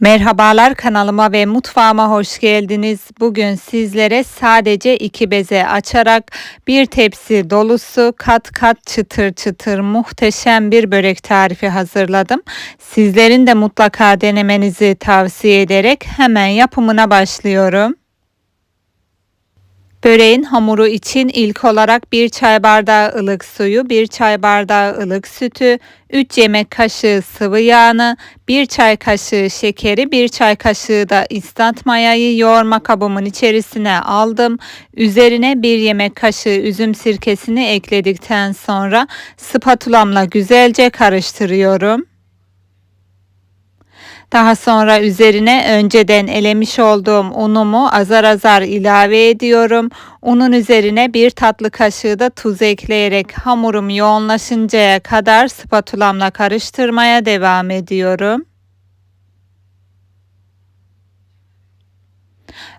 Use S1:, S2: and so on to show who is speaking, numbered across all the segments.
S1: Merhabalar kanalıma ve mutfağıma hoş geldiniz. Bugün sizlere sadece iki beze açarak bir tepsi dolusu kat kat çıtır çıtır muhteşem bir börek tarifi hazırladım. Sizlerin de mutlaka denemenizi tavsiye ederek hemen yapımına başlıyorum. Böreğin hamuru için ilk olarak 1 çay bardağı ılık suyu, 1 çay bardağı ılık sütü, 3 yemek kaşığı sıvı yağını, 1 çay kaşığı şekeri, 1 çay kaşığı da instant mayayı yoğurma kabımın içerisine aldım. Üzerine 1 yemek kaşığı üzüm sirkesini ekledikten sonra spatulamla güzelce karıştırıyorum. Daha sonra üzerine önceden elemiş olduğum unumu azar azar ilave ediyorum. Unun üzerine bir tatlı kaşığı da tuz ekleyerek hamurum yoğunlaşıncaya kadar spatulamla karıştırmaya devam ediyorum.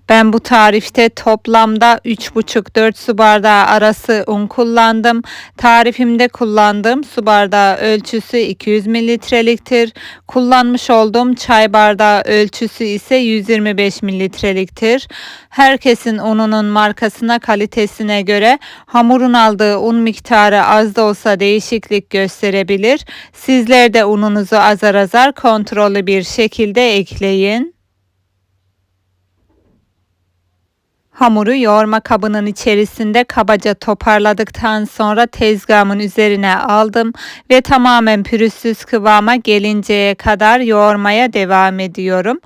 S1: Ben bu tarifte toplamda 3,5-4 su bardağı arası un kullandım. Tarifimde kullandığım su bardağı ölçüsü 200 mililitreliktir. Kullanmış olduğum çay bardağı ölçüsü ise 125 mililitreliktir. Herkesin ununun markasına kalitesine göre hamurun aldığı un miktarı az da olsa değişiklik gösterebilir. Sizler de ununuzu azar azar kontrollü bir şekilde ekleyin. Hamuru yoğurma kabının içerisinde kabaca toparladıktan sonra tezgahımın üzerine aldım ve tamamen pürüzsüz kıvama gelinceye kadar yoğurmaya devam ediyorum.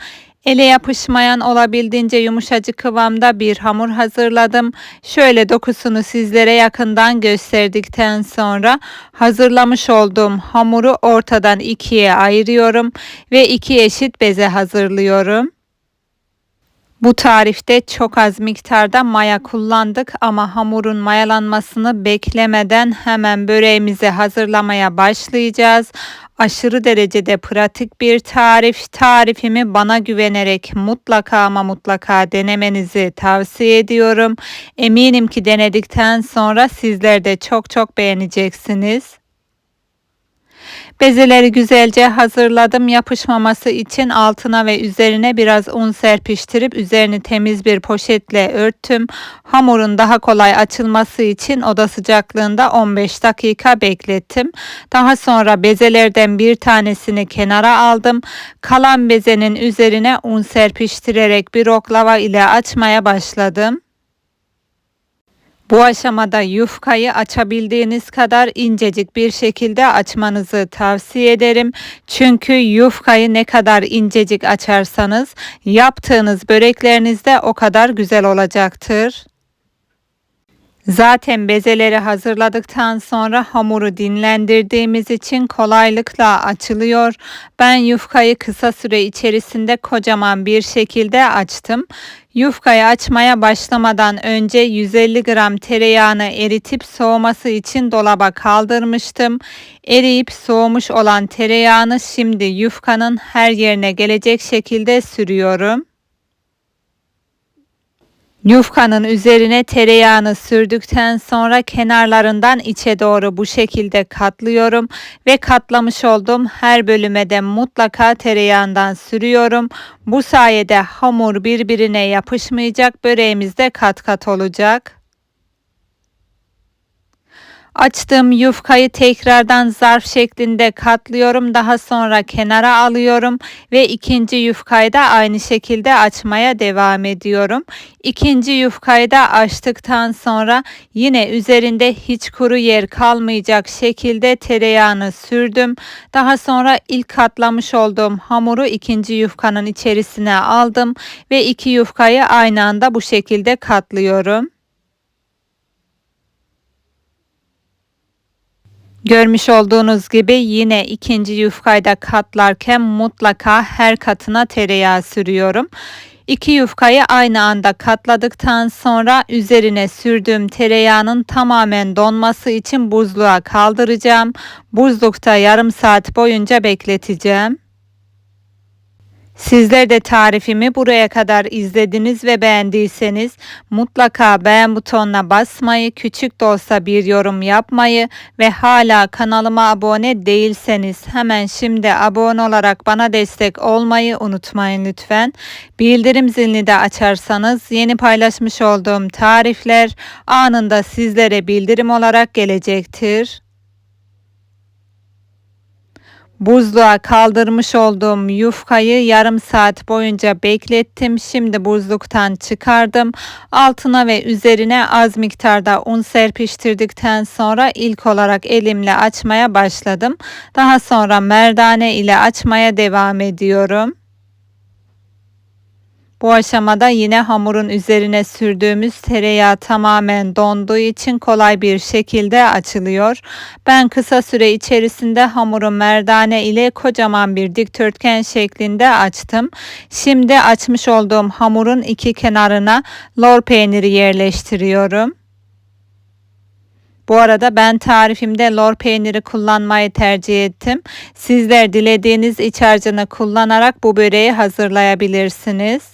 S1: Ele yapışmayan olabildiğince yumuşacık kıvamda bir hamur hazırladım. Şöyle dokusunu sizlere yakından gösterdikten sonra hazırlamış olduğum hamuru ortadan ikiye ayırıyorum ve iki eşit beze hazırlıyorum. Bu tarifte çok az miktarda maya kullandık ama hamurun mayalanmasını beklemeden hemen böreğimizi hazırlamaya başlayacağız. Aşırı derecede pratik bir tarif. Tarifimi bana güvenerek mutlaka ama mutlaka denemenizi tavsiye ediyorum. Eminim ki denedikten sonra sizler de çok çok beğeneceksiniz. Bezeleri güzelce hazırladım. Yapışmaması için altına ve üzerine biraz un serpiştirip üzerini temiz bir poşetle örttüm. Hamurun daha kolay açılması için oda sıcaklığında 15 dakika beklettim. Daha sonra bezelerden bir tanesini kenara aldım. Kalan bezenin üzerine un serpiştirerek bir oklava ile açmaya başladım. Bu aşamada yufkayı açabildiğiniz kadar incecik bir şekilde açmanızı tavsiye ederim. Çünkü yufkayı ne kadar incecik açarsanız yaptığınız böreklerinizde o kadar güzel olacaktır. Zaten bezeleri hazırladıktan sonra hamuru dinlendirdiğimiz için kolaylıkla açılıyor. Ben yufkayı kısa süre içerisinde kocaman bir şekilde açtım. Yufkayı açmaya başlamadan önce 150 gram tereyağını eritip soğuması için dolaba kaldırmıştım. Eriyip soğumuş olan tereyağını şimdi yufkanın her yerine gelecek şekilde sürüyorum. Yufkanın üzerine tereyağını sürdükten sonra kenarlarından içe doğru bu şekilde katlıyorum ve katlamış olduğum her bölüme de mutlaka tereyağından sürüyorum. Bu sayede hamur birbirine yapışmayacak, böreğimiz de kat kat olacak. Açtığım yufkayı tekrardan zarf şeklinde katlıyorum. Daha sonra kenara alıyorum ve ikinci yufkayı da aynı şekilde açmaya devam ediyorum. İkinci yufkayı da açtıktan sonra yine üzerinde hiç kuru yer kalmayacak şekilde tereyağını sürdüm. Daha sonra ilk katlamış olduğum hamuru ikinci yufkanın içerisine aldım ve iki yufkayı aynı anda bu şekilde katlıyorum. Görmüş olduğunuz gibi yine ikinci yufkayı katlarken mutlaka her katına tereyağı sürüyorum. İki yufkayı aynı anda katladıktan sonra üzerine sürdüğüm tereyağının tamamen donması için buzluğa kaldıracağım. Buzlukta yarım saat boyunca bekleteceğim. Sizler de tarifimi buraya kadar izlediniz ve beğendiyseniz mutlaka beğen butonuna basmayı, küçük de olsa bir yorum yapmayı ve hala kanalıma abone değilseniz hemen şimdi abone olarak bana destek olmayı unutmayın lütfen. Bildirim zilini de açarsanız yeni paylaşmış olduğum tarifler anında sizlere bildirim olarak gelecektir. Buzluğa kaldırmış olduğum yufkayı yarım saat boyunca beklettim. Şimdi buzluktan çıkardım. Altına ve üzerine az miktarda un serpiştirdikten sonra ilk olarak elimle açmaya başladım. Daha sonra merdane ile açmaya devam ediyorum. Bu aşamada yine hamurun üzerine sürdüğümüz tereyağı tamamen donduğu için kolay bir şekilde açılıyor. Ben kısa süre içerisinde hamuru merdane ile kocaman bir dikdörtgen şeklinde açtım. Şimdi açmış olduğum hamurun iki kenarına lor peyniri yerleştiriyorum. Bu arada ben tarifimde lor peyniri kullanmayı tercih ettim. Sizler dilediğiniz iç harcını kullanarak bu böreği hazırlayabilirsiniz.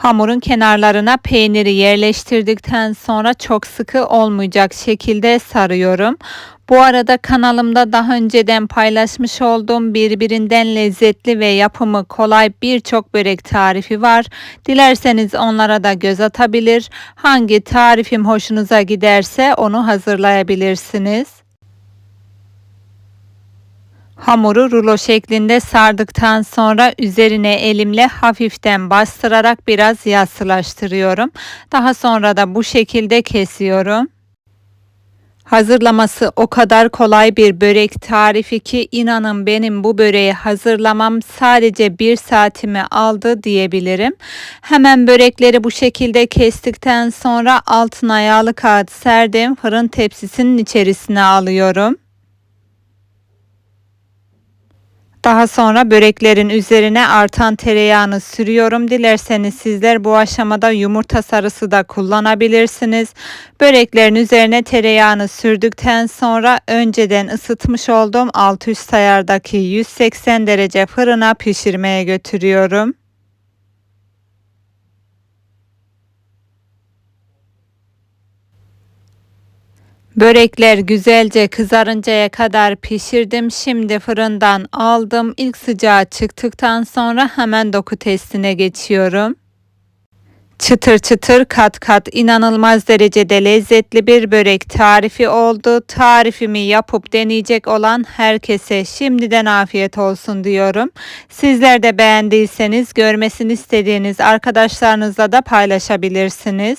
S1: Hamurun kenarlarına peyniri yerleştirdikten sonra çok sıkı olmayacak şekilde sarıyorum. Bu arada kanalımda daha önceden paylaşmış olduğum birbirinden lezzetli ve yapımı kolay birçok börek tarifi var. Dilerseniz onlara da göz atabilir. Hangi tarifim hoşunuza giderse onu hazırlayabilirsiniz. Hamuru rulo şeklinde sardıktan sonra üzerine elimle hafiften bastırarak biraz yassılaştırıyorum. Daha sonra da bu şekilde kesiyorum. Hazırlaması o kadar kolay bir börek tarifi ki inanın benim bu böreği hazırlamam sadece bir saatimi aldı diyebilirim. Hemen börekleri bu şekilde kestikten sonra altına yağlı kağıt serdim fırın tepsisinin içerisine alıyorum. Daha sonra böreklerin üzerine artan tereyağını sürüyorum. Dilerseniz sizler bu aşamada yumurta sarısı da kullanabilirsiniz. Böreklerin üzerine tereyağını sürdükten sonra önceden ısıtmış olduğum alt üst ayardaki 180 derece fırına pişirmeye götürüyorum. Börekler güzelce kızarıncaya kadar pişirdim. Şimdi fırından aldım. İlk sıcağı çıktıktan sonra hemen doku testine geçiyorum. Çıtır çıtır kat kat inanılmaz derecede lezzetli bir börek tarifi oldu. Tarifimi yapıp deneyecek olan herkese şimdiden afiyet olsun diyorum. Sizler de beğendiyseniz görmesini istediğiniz arkadaşlarınızla da paylaşabilirsiniz.